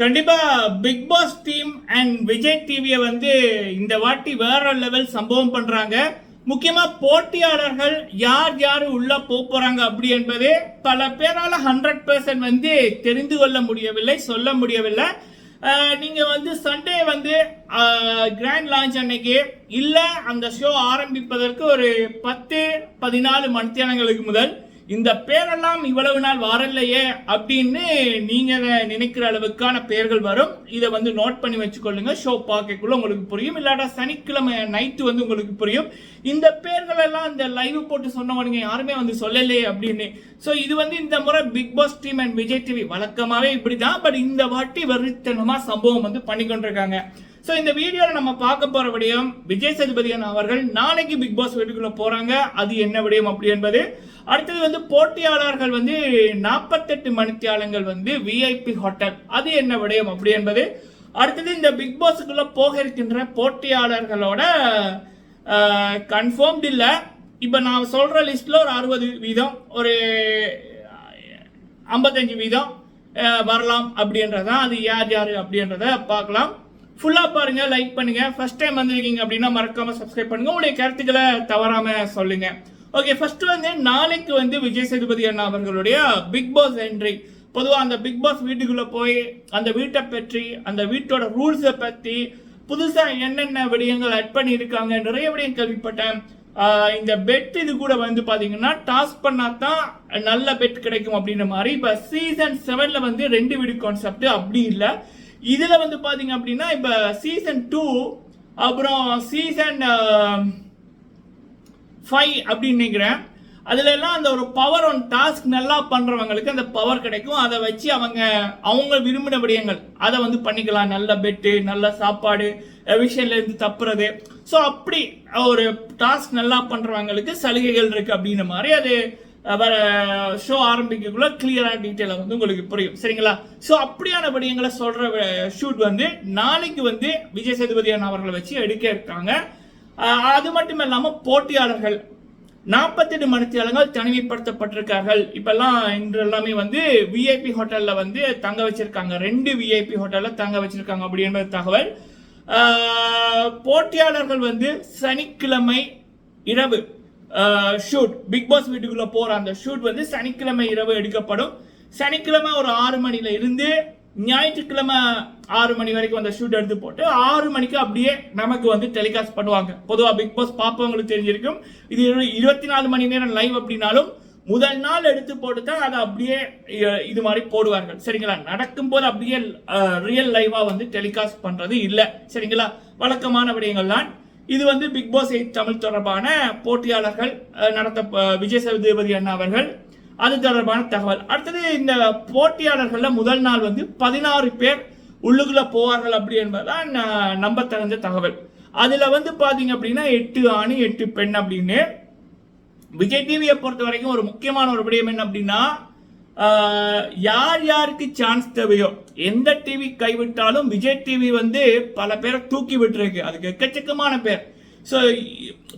கண்டிப்பா Bigg Boss team and Vijay டிவியை வந்து இந்த வாட்டி வேற லெவல் சம்பவம் பண்றாங்க. முக்கியமா போட்டியாளர்கள் யார் யார் உள்ள போக போறாங்க அப்படி என்பது பல பேரால ஹண்ட்ரட் பர்சன்ட் வந்து தெரிந்து கொள்ள முடியவில்லை சொல்ல முடியவில்லை. நீங்கள் நீங்க வந்து சண்டே வந்து கிராண்ட் லான்ச் அன்னைக்கு இல்ல அந்த ஷோ ஆரம்பிப்பதற்கு ஒரு பத்து பதினாலு மணித்தியானங்களுக்கு முதல் இந்த பேரெல்லாம் இவ்வளவு நாள் வரலையே அப்படின்னு நீங்க நினைக்கிற அளவுக்கான பெயர்கள் வரும். இதை வந்து நோட் பண்ணி வச்சுக்கொள்ளுங்க. ஷோ பார்க்கக்குள்ள உங்களுக்கு புரியும். இல்லாட்டா சனிக்கிழமை நைட்டு வந்து உங்களுக்கு புரியும். இந்த பேர்கள் எல்லாம் இந்த லைவ் போட்டு சொன்னவனுங்க யாருமே வந்து சொல்லலையே அப்படின்னு. ஸோ இது வந்து இந்த முறை Bigg Boss team and Vijay TV வழக்கமாவே இப்படிதான். பட் இந்த வாட்டி வெறித்தனமா சம்பவம் வந்து பண்ணிக்கொண்டிருக்காங்க ஸோ இந்த வீடியோவில் நம்ம பார்க்க போகிற விடயம் விஜய் சேதுபதியன் அவர்கள் நாளைக்கு பிக் பாஸ் வீட்டுக்குள்ளே போகிறாங்க அது என்ன விடயம் அப்படி என்பது. அடுத்தது வந்து போட்டியாளர்கள் வந்து நாற்பத்தெட்டு மணித்தியாலங்கள் வந்து விஐபி ஹோட்டல் அது என்ன விடயம் அப்படி என்பது அடுத்தது இந்த பிக் பாஸுக்குள்ள போக இருக்கின்ற போட்டியாளர்களோட கன்ஃபார்ம்டு இல்லை. இப்போ நான் சொல்கிற லிஸ்ட்டில் ஒரு அறுபது வீதம் ஒரு ஐம்பத்தஞ்சு வீதம் வரலாம் அப்படின்றதான் அது யார் யார் அப்படின்றத பார்க்கலாம். ஃபுல்லாக பாருங்க லைக் பண்ணுங்க. ஃபர்ஸ்ட் டைம் வந்திருக்கீங்க அப்படின்னா மறக்காம சப்ஸ்கிரைப் பண்ணுங்க. உங்களுடைய கருத்துக்களை தவறாம சொல்லுங்க. ஓகே ஃபர்ஸ்ட் வந்து நாளைக்கு வந்து விஜய் சேதுபதி அண்ணா அவர்களுடைய பிக் பாஸ் என்ட்ரி பொதுவாக அந்த பிக் பாஸ் வீட்டுக்குள்ளே போய் அந்த வீட்டை பற்றி அந்த வீட்டோட ரூல்ஸை பற்றி புதுசாக என்னென்ன விடயங்கள் ஆட் பண்ணியிருக்காங்க நிறைய விடயம் கேள்விப்பட்டேன். இந்த பெட் இது கூட வந்து பார்த்தீங்கன்னா டாஸ்க் பண்ணால் தான் நல்ல பெட் கிடைக்கும் அப்படின்ற மாதிரி இப்போ சீசன் செவனில் வந்து ரெண்டு வீடு கான்செப்ட் அப்படி இல்லை. இதில் வந்து பார்த்தீங்க அப்படின்னா இப்போ சீசன் டூ அப்புறம் சீசன் ஃபைவ் அப்படின்னு நினைக்கிறேன். அதுல எல்லாம் அந்த ஒரு பவர் ஒன் டாஸ்க் நல்லா பண்றவங்களுக்கு அந்த பவர் கிடைக்கும். அதை வச்சு அவங்க அவங்க விரும்பின விடயங்கள் அதை வந்து பண்ணிக்கலாம். நல்ல பெட்டு நல்ல சாப்பாடு விஷயம்ல இருந்து தப்புறது. ஸோ அப்படி ஒரு டாஸ்க் நல்லா பண்றவங்களுக்கு சலுகைகள் இருக்கு அப்படின்ற மாதிரி அது வர ஷோ ஆரம்பிக்கக்குள்ள கிளியரா டீட்டெயிலாக வந்து உங்களுக்கு புரியும். சரிங்களா? ஸோ அப்படியான விடயங்களை சொல்ற ஷூட் வந்து நாளைக்கு வந்து விஜய் சேதுபதி அவர்களை வச்சு எடுக்க இருக்காங்க. அது மட்டும் இல்லாமல் போட்டியாளர்கள் நாற்பத்தெட்டு மணித்தியாளர்கள் தனிமைப்படுத்தப்பட்டிருக்கார்கள். இப்பெல்லாம் இன்று எல்லாமே வந்து விஐபி ஹோட்டலில் வந்து தங்க வச்சிருக்காங்க. ரெண்டு விஐபி ஹோட்டலில் தங்க வச்சிருக்காங்க அப்படின்ற தகவல். போட்டியாளர்கள் வந்து சனிக்கிழமை இரவு ஷூட் பிக் பாஸ் வீட்டுக்குள்ளே போகிற அந்த ஷூட் வந்து சனிக்கிழமை இரவு எடுக்கப்படும். சனிக்கிழமை ஒரு ஆறு மணியில இருந்து ஞாயிற்றுக்கிழமை ஆறு மணி வரைக்கும் அந்த ஷூட் எடுத்து போட்டு ஆறு மணிக்கு அப்படியே நமக்கு வந்து டெலிகாஸ்ட் பண்ணுவாங்க. பொதுவாக பிக் பாஸ் பார்ப்பவங்களுக்கு தெரிஞ்சிருக்கும். இது இருபத்தி நாலு மணி நேரம் லைவ் அப்படின்னாலும் முதல் நாள் எடுத்து போட்டு தான் அதை அப்படியே இது மாதிரி போடுவார்கள். சரிங்களா? நடக்கும்போது அப்படியே ரியல் லைவாக வந்து டெலிகாஸ்ட் பண்ணுறது இல்லை. சரிங்களா? வழக்கமான விடயங்கள் தான். இது வந்து பிக் பாஸ் எயிட் தமிழ் தொடர்பான போட்டியாளர்கள் நடத்த விஜய் சேதுபதி அண்ணா அவர்கள் அது தொடர்பான தகவல். அடுத்தது இந்த போட்டியாளர்களில் முதல் நாள் வந்து பதினாறு பேர் உள்ளுக்குள்ள போவார்கள் அப்படி என்பதுதான் ந- நம்பத்தகுந்த தகவல். அதில் வந்து பார்த்தீங்க அப்படின்னா எட்டு ஆண் எட்டு பெண் அப்படின்னு. விஜய் டிவியை பொறுத்த வரைக்கும் ஒரு முக்கியமான ஒரு விடயம் என்ன அப்படின்னா யார் யாருக்கு சான்ஸ் தேவையோ எந்த டிவி கைவிட்டாலும் விஜய் டிவி வந்து பல பேரை தூக்கி விட்டுருக்கு. அதுக்கு எக்கச்சக்கமான பேர். ஸோ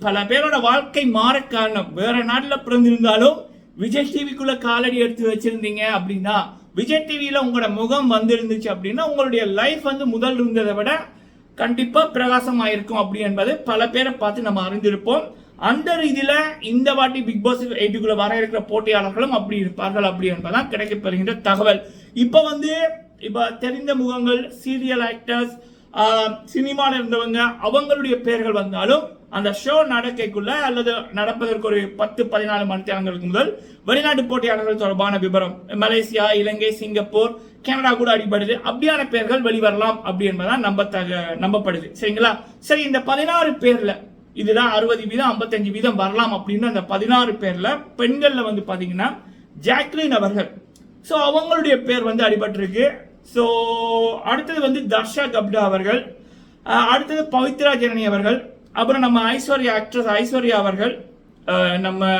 பல பேரோட வாழ்க்கை மாற காரணம். வேற நாட்டில் பிறந்திருந்தாலும் விஜய் டிவிக்குள்ள காலடி எடுத்து வச்சிருந்தீங்க அப்படின்னா விஜய் டிவியில உங்களோட முகம் வந்திருந்துச்சு அப்படின்னா உங்களுடைய லைஃப் வந்து முதல் இருந்ததை விட கண்டிப்பா பிரகாசமாயிருக்கும் அப்படி என்பது பல பேரை பார்த்து நம்ம அறிந்திருப்போம். அந்த ரீதியில இந்த வாட்டி பிக் பாஸ் எயிட்டுக்குள்ள வர இருக்கிற போட்டியாளர்களும் அப்படி இருப்பார்கள் அப்படி என்பதான் கிடைக்கப்பெறுகின்ற தகவல். இப்ப வந்து இப்ப தெரிந்த முகங்கள் சீரியல் ஆக்டர்ஸ் சினிமாவில் இருந்தவங்க அவங்களுடைய பெயர்கள் வந்தாலும் அந்த ஷோ நடக்கைக்குள்ள அல்லது நடப்பதற்கு ஒரு பத்து பதினாலு மணி முதல் வெளிநாட்டு போட்டியாளர்கள் தொடர்பான விபரம் மலேசியா இலங்கை சிங்கப்பூர் கனடா கூட அடிபடுது. அப்படியான பெயர்கள் வெளிவரலாம் அப்படி என்பதான் நம்பத்தக நம்பப்படுது. சரிங்களா? சரி இந்த பதினாறு பேர்ல இதுதான் அறுபது வீதம் ஐம்பத்தஞ்சு வீதம் வரலாம் அப்படின்னு அந்த பதினாறு பேர்ல பெண்கள்ல வந்து பாத்தீங்கன்னா ஜாக்லின் அவர்கள். ஸோ அவங்களுடைய பேர் வந்து அடிபட்டிருக்கு. ஸோ அடுத்தது வந்து தர்ஷா கப்டா அவர்கள். அடுத்தது பவித்ரா ஜனனி அவர்கள். அப்புறம் நம்ம ஐஸ்வர்யா ஆக்ட்ரஸ் ஐஸ்வர்யா அவர்கள். நம்ம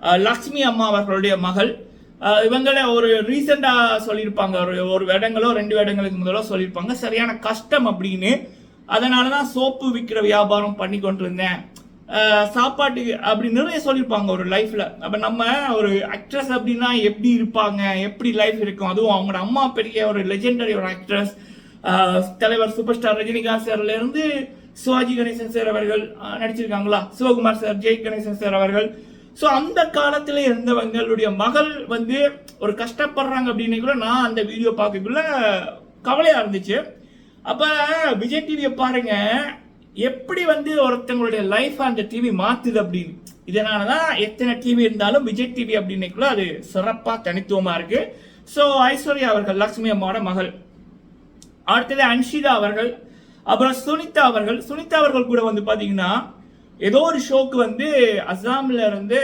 லக்ஷ்மி அம்மா அவர்களுடைய மகள். அஹ் இவங்கள ஒரு ரீசெண்டாக சொல்லியிருப்பாங்க. ஒரு ஒரு இடங்களோ ரெண்டு இடங்களுக்கு முதலோ சொல்லியிருப்பாங்க. சரியான கஷ்டம் அப்படின்னு. அதனால தான் சோப்பு விற்கிற வியாபாரம் பண்ணி கொண்டிருந்தேன். சாப்பாட்டுக்கு அப்படி நிறைய சொல்லியிருப்பாங்க ஒரு லைஃப்பில் அப்போ நம்ம ஒரு ஆக்ட்ரஸ் அப்படின்னா எப்படி இருப்பாங்க? எப்படி லைஃப் இருக்கும்? அதுவும் அவங்களோட அம்மா பெரிய ஒரு லெஜெண்டரி ஒரு ஆக்ட்ரஸ் தலைவர் சூப்பர் ஸ்டார் ரஜினிகாந்த் சார்லேருந்து சிவாஜி கணேசன் சார் அவர்கள் நடிச்சிருக்காங்களா? சிவகுமார் சார் ஜெய் கணேசன் சார் அவர்கள். ஸோ அந்த காலத்தில் இருந்தவங்களுடைய மகள் வந்து ஒரு கஷ்டப்படுறாங்க அப்படின்னு கூட நான் அந்த வீடியோ பார்க்கக்குள்ள கவலையாக இருந்துச்சு. அப்போ விஜய் டிவியை பாருங்கள் எப்படி வந்து ஒருத்தவங்களுடைய லைஃப் அந்த டிவி மாத்துது அப்படின்னு? இதனாலதான் எத்தனை டிவி இருந்தாலும் விஜய் டிவி அப்படின்னுக்குள்ள அது சிறப்பாக தனித்துவமாக இருக்கு. ஸோ ஐஸ்வர்யா அவர்கள் லக்ஷ்மி அம்மாவோட மகள். அடுத்தது அன்ஷிதா அவர்கள் அப்புறம் சுனிதா அவர்கள். சுனிதா அவர்கள் கூட வந்து பார்த்தீங்கன்னா ஏதோ ஒரு ஷோக்கு வந்து அஸ்ஸாமில் இருந்து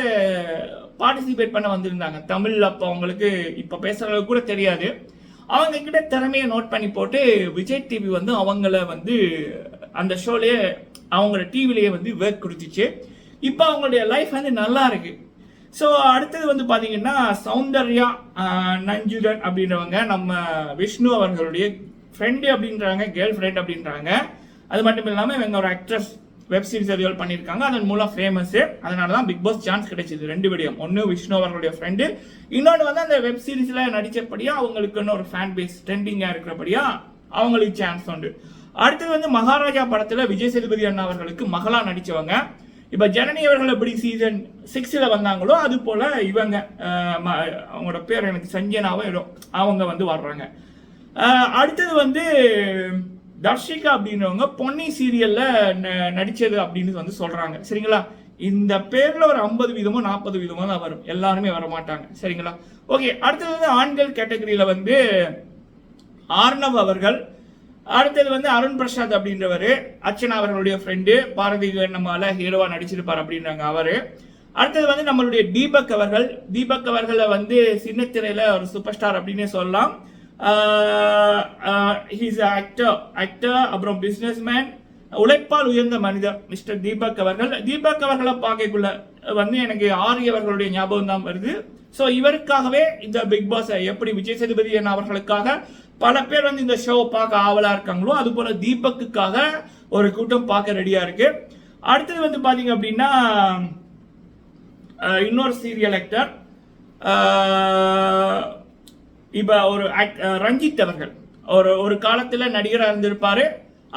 பார்ட்டிசிபேட் பண்ண வந்திருந்தாங்க. தமிழ் அப்போ அவங்களுக்கு இப்போ பேசுற கூட தெரியாது. அவங்க கிட்ட திறமையை நோட் பண்ணி போட்டு விஜய் டிவி வந்து அவங்கள வந்து அந்த ஷோலேயே அவங்களோட டிவிலேயே வந்து ஒர்க் கொடுத்துச்சு. இப்போ அவங்களுடைய லைஃப் வந்து நல்லா இருக்கு. ஸோ அடுத்தது வந்து பார்த்தீங்கன்னா சௌந்தர்யா நஞ்சுதன் அப்படின்றவங்க நம்ம விஷ்ணு அவர்களுடைய ஃப்ரெண்டு அப்படின்றாங்க கேர்ள் ஃப்ரெண்ட் அப்படின்றாங்க. அது மட்டும் இல்லாமல் இவங்க ஒரு ஆக்ட்ரஸ் வெப் சீரிஸ் அறிவல் பண்ணியிருக்காங்க. அதன் மூலம் ஃபேமஸ்ஸு அதனால தான் பிக் பாஸ் சான்ஸ் கிடைச்சது. ரெண்டு விடியம் ஒன்று விஷ்ணு அவர்களுடைய ஃப்ரெண்டு இன்னொன்று வந்து அந்த வெப் சீரிஸில் நடித்தபடியாக அவங்களுக்குன்னு ஒரு ஃபேன் பேஸ் ட்ரெண்டிங்காக இருக்கிறபடியாக அவங்களுக்கு சான்ஸ் உண்டு. அடுத்தது வந்து மகாராஜா படத்தில் விஜய் சேதுபதி அண்ணா அவர்களுக்கு மகளா நடித்தவங்க இப்போ ஜனனி அவர்கள் எப்படி சீசன் சிக்ஸில் வந்தாங்களோ அது போல் இவங்க ம- அவங்களோட பேர் எனக்கு சஞ்சனாவும் இடம் அவங்க வந்து வர்றாங்க. அடுத்தது வந்து தர்ஷிகா அப்படின்றவங்க பொன்னி சீரியலில் ந- அப்படின்னு வந்து சொல்கிறாங்க சரிங்களா? இந்த பேரில் ஒரு ஐம்பது வீதமோ நாற்பது வீதமோ தான் வரும். எல்லாருமே வர மாட்டாங்க சரிங்களா? ஓகே அடுத்தது வந்து ஆண்கள் கேட்டகரியில் வந்து ஆர்ணவ் அவர்கள் அடுத்தது வந்து அருண் பிரசாத் அப்படின்றவர் அர்ச்சனா அவர்களுடைய ஃப்ரெண்டு பாரதி நம்மால ஹீரோவா நடிச்சிருப்பார் அப்படின்றாங்க அவரு. அடுத்தது வந்து நம்மளுடைய தீபக் அவர்கள். தீபக் அவர்களை வந்து சின்னத்திரையில ஒரு சூப்பர் ஸ்டார் அப்படின்னே சொல்லலாம். ஹீஸ் ஆக்டர் ஆக்டர் அப்புறம் பிசினஸ்மேன் உழைப்பால் உயர்ந்த மனிதர் மிஸ்டர் தீபக் அவர்கள். தீபக் அவர்களை பார்க்கக்குள்ள வந்து எனக்கு ஆரிய அவர்களுடைய ஞாபகம் தான் வருது. ஸோ இவருக்காகவே இந்த பிக் பாஸ் எப்படி விஜய் சேதுபதி அவர்களுக்காக பல பேர் வந்து இந்த ஷோவை பார்க்க ஆவலாக இருக்காங்களோ அது போல் தீபக்குக்காக ஒரு கூட்டம் பார்க்க ரெடியாக இருக்கு. அடுத்தது வந்து பார்த்தீங்க அப்படின்னா இன்னொரு சீரியல் ஆக்டர் இப்போ ஒரு ரஞ்சித் அவர்கள். ஒரு ஒரு காலத்தில் நடிகராக இருந்திருப்பார்.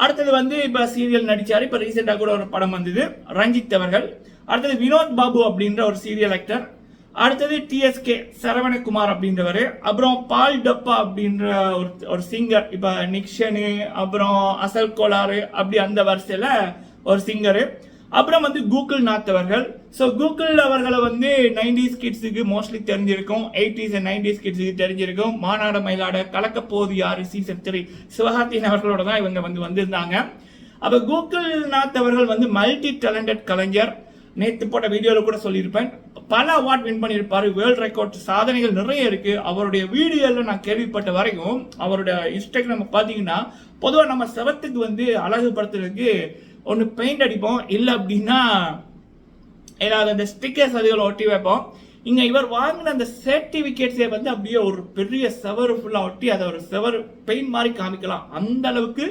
அடுத்தது வந்து இப்போ சீரியல் நடித்தார் இப்போ ரீசெண்டாக கூட ஒரு படம் வந்தது. ரஞ்சித் அவர்கள். அடுத்தது வினோத் பாபு அப்படின்ற ஒரு சீரியல் ஆக்டர் அடுத்தது டிஎஸ்கே சரவணகுமார் அப்படின்றவர். அப்புறம் பால் டப்பா அப்படின்ற ஒரு ஒரு சிங்கர் இப்போ நிக்ஷனு அப்புறம் அசல் கோளாறு அப்படி அந்த வரிசையில் ஒரு சிங்கரு அப்புறம் வந்து கூகுள் நாத் அவர்கள். ஸோ கூகுள் அவர்களை வந்து நைன்டிஸ் கிட்ஸுக்கு மோஸ்ட்லி தெரிஞ்சிருக்கும். எயிட்டிஸ் அண்ட் நைன்டிஸ் கிட்ஸுக்கு தெரிஞ்சிருக்கும். மாநாட மயிலாட கலக்கப்போது யாரு? சீசன் த்ரீ சிவகார்த்தியன் அவர்களோட தான் இவங்க வந்து வந்திருந்தாங்க. அப்போ கூகுள் நாத் அவர்கள் வந்து மல்டி டேலண்டட் கலைஞர். நேற்று போட்ட வீடியோவில் கூட சொல்லியிருப்பேன். பல அவார்ட் வின் பண்ணியிருப்பாரு. வேர்ல்ட் ரெக்கார்ட் சாதனைகள் நிறைய இருக்குது அவருடைய வீடியோவில் நான் கேள்விப்பட்ட வரைக்கும் அவருடைய இன்ஸ்டாகிராம் பார்த்தீங்கன்னா பொதுவாக நம்ம செவத்துக்கு வந்து அழகுபடுத்துறதுக்கு ஒன்று பெயிண்ட் அடிப்போம். இல்லை அப்படின்னா ஏதாவது அந்த ஸ்டிக்கர்ஸ் அதுகளை ஒட்டி வைப்போம். இங்கே இவர் வாங்கின அந்த சர்டிஃபிகேட்ஸே வந்து அப்படியே ஒரு பெரிய செவரு ஃபுல்லாக ஒட்டி அதை ஒரு செவர் பெயிண்ட் மாதிரி காமிக்கலாம். அந்த அளவுக்கு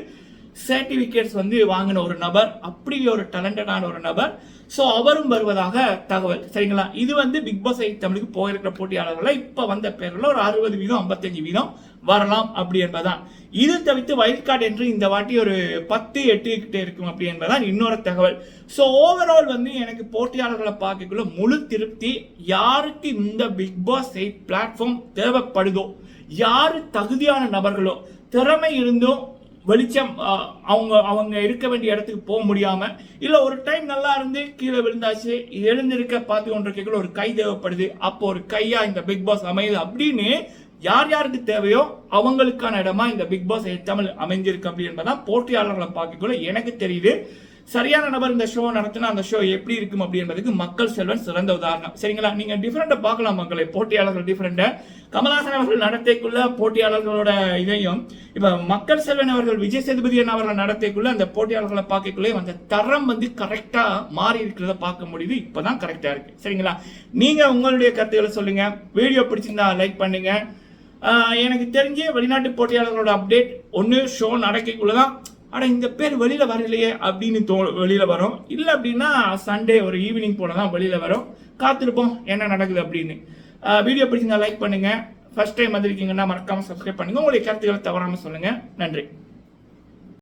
சர்டிஃபிகேட்ஸ் வந்து வாங்கின ஒரு நபர். அப்படி ஒரு டேலண்டடான ஒரு நபர். ஸோ அவரும் வருவதாக தகவல். சரிங்களா? இது வந்து பிக் பாஸ் எயிட் தமிழுக்கு போயிருக்கிற போட்டியாளர்கள் இப்போ வந்த பேரில் ஒரு அறுபது வீதம் ஐம்பத்தஞ்சு வீதம் வரலாம் அப்படி என்பதுதான். இது தவிர்த்து வைல்ட் கார்டு என்று இந்த வாட்டி ஒரு பத்து எட்டு இருக்கும் அப்படி என்பதுதான் இன்னொரு தகவல். ஸோ ஓவரால் வந்து எனக்கு போட்டியாளர்களை பார்க்கக்குள்ள முழு திருப்தி. யாருக்கு இந்த பிக் பாஸ் எயிட் பிளாட்ஃபார்ம் தேவைப்படுதோ யாரு தகுதியான நபர்களோ திறமை இருந்தும் வெளிச்சம் அவங்க அவங்க இருக்க வேண்டிய இடத்துக்கு போக முடியாம இல்ல ஒரு டைம் நல்லா இருந்து கீழே விழுந்தாச்சு எழுந்திருக்க பார்த்து கொண்டிருக்கக்குள்ள ஒரு கை தேவைப்படுது அப்போ ஒரு கையா இந்த பிக் பாஸ் அமையுது அப்படின்னு யார் யாருக்கு தேவையோ அவங்களுக்கான இடமா இந்த பிக் பாஸ் தமிழ் அமைஞ்சிருக்கு அப்படி என்பதான் போட்டியாளர்களை பார்க்கக்குள்ள எனக்கு தெரியுது. சரியான நபர் இந்த ஷோ நடத்தினா அந்த ஷோ எப்படி இருக்கும் அப்படின்றதுக்கு மக்கள் செல்வன் சிறந்த உதாரணம். சரிங்களா? நீங்க டிஃப்ரெண்டா பார்க்கலாம் மக்களை. போட்டியாளர்கள் டிஃப்ரெண்டா கமலாசன் அவர்கள் நடத்தைக்குள்ள போட்டியாளர்களோட இதையும் இப்ப மக்கள் செல்வன் அவர்கள் விஜய் சேதுபதியன் அவர்கள் நடத்தைக்குள்ள அந்த போட்டியாளர்களை பார்க்கக்குள்ளே அந்த தரம் வந்து கரெக்டா மாறி இருக்கிறத பார்க்க முடியுது. இப்பதான் கரெக்டா இருக்கு. சரிங்களா? நீங்க உங்களுடைய கருத்துக்களை சொல்லுங்க. வீடியோ பிடிச்சிருந்தா லைக் பண்ணுங்க. எனக்கு தெரிஞ்சு வெளிநாட்டு போட்டியாளர்களோட அப்டேட் ஒன்று ஷோ நடக்கக்குள்ள ஆனால் இந்த பேர் வெளியில் வரலையே அப்படின்னு தோ வெளியில் வரும். இல்லை அப்படின்னா சண்டே ஒரு ஈவினிங் போல தான் வெளியில் வரும். காத்திருப்போம் என்ன நடக்குது அப்படின்னு. வீடியோ பிடிச்சிருந்தா லைக் பண்ணுங்கள் ஃபஸ்ட் டைம் வந்திருக்கீங்கன்னா மறக்காமல் சப்ஸ்கிரைப் பண்ணுங்கள் உங்களுடைய கருத்துக்களை தவறாமல் சொல்லுங்கள் நன்றி.